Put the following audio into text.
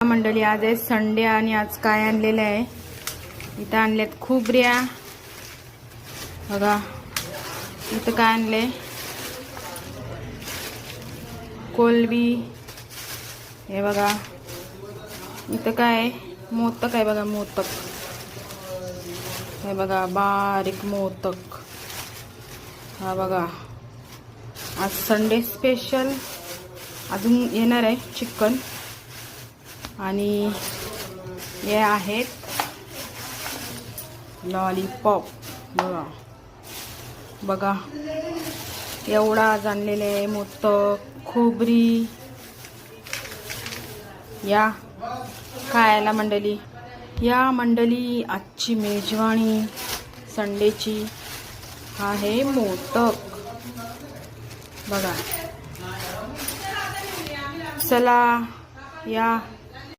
मंडळी आज आहे संडे आणि आज काय आणलेलं आहे? इथं आणल्यात खुबऱ्या. बघा इथं काय आणले कोलबी. हे बघा इथं काय मोतक मोदक आहे बघा मोदक. हे बघा बारीक मोदक. हा बघा आज संडे स्पेशल अजून येणार आहे चिकन. आणि हे आहेत लॉलीपॉप बघा. बघा. एवढा जाणलेले आहे मोदक खोबरी. या खायला मंडळी. या मंडळी आजची मेजवानी संडेची आहे मोदक. बघा. चला या